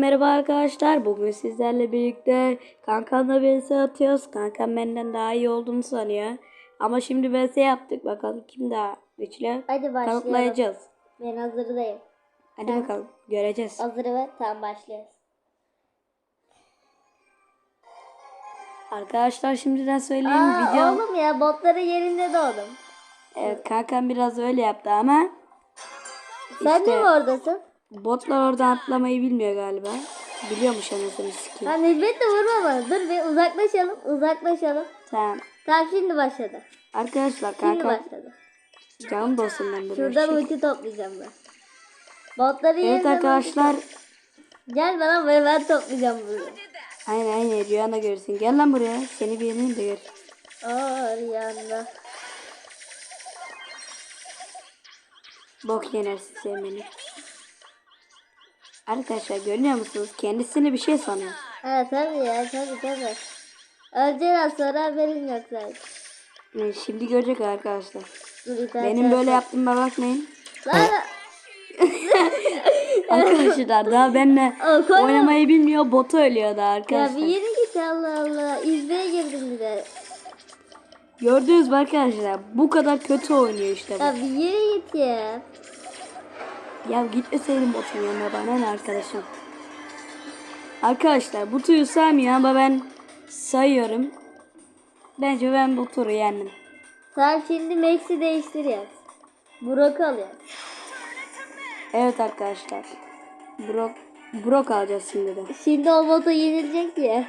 Merhaba arkadaşlar. Bugün sizlerle birlikte kankamla vs atıyoruz. Kankam benden daha iyi olduğunu sanıyor. Ama şimdi vs yaptık. Bakalım kim daha güçlü. Hadi başlayalım. Kanıtlayacağız. Ben hazırdayım. Hadi Sen- bakalım. Göreceğiz. Hazır ve tam başlıyoruz. Arkadaşlar şimdiden söyleyeyim. Aa, Video. oğlum ya botların yerinde doğdum. Evet kankam biraz öyle yaptı ama Sen İşte- de mi oradasın? Botlar oradan atlamayı bilmiyor galiba. Biliyormuş anasını sikeyim. Ha Necmet de vurma bana. Dur bir uzaklaşalım. Uzaklaşalım. Tamam. Tamam şimdi başladı. Arkadaşlar Şimdi kankam başladı. canım dostumdan bir Şuradan şey. ulti toplayacağım ben. Botların Evet arkadaşlar. Gel bana böyle ben toplayacağım bunu. Aynen aynen rüyana görürsün. Gel lan buraya. Seni bir yeneyim de gör. Aa rüyanda. Bok yenersin sen beni. Arkadaşlar görüyor musunuz? Kendisini bir şey sanıyor. Ha tabii ya tabii tabii. Ölecekten sonra haberin yok zaten. Yani şimdi görecek arkadaşlar. Tane Benim böyle yaptığıma bakmayın. Lan Arkadaşlar daha benimle oynamayı bilmiyor. Botu ölüyor da ya arkadaşlar. bir yere git Allah Allah. İzleye girdim bir de. Gördünüz mü arkadaşlar? Bu kadar kötü oynuyor işte bu. Ya bir yere git ya. Ya gitmeseydin botun yanına bana ne arkadaşım. Arkadaşlar bu tuyu saymıyor ama ben sayıyorum. Bence ben bu turu yendim. Sen şimdi Max'i değiştir yaz. Burak al yaz. Evet arkadaşlar. Brok, Brok alacağız şimdi de. Şimdi o botu yenilecek ya.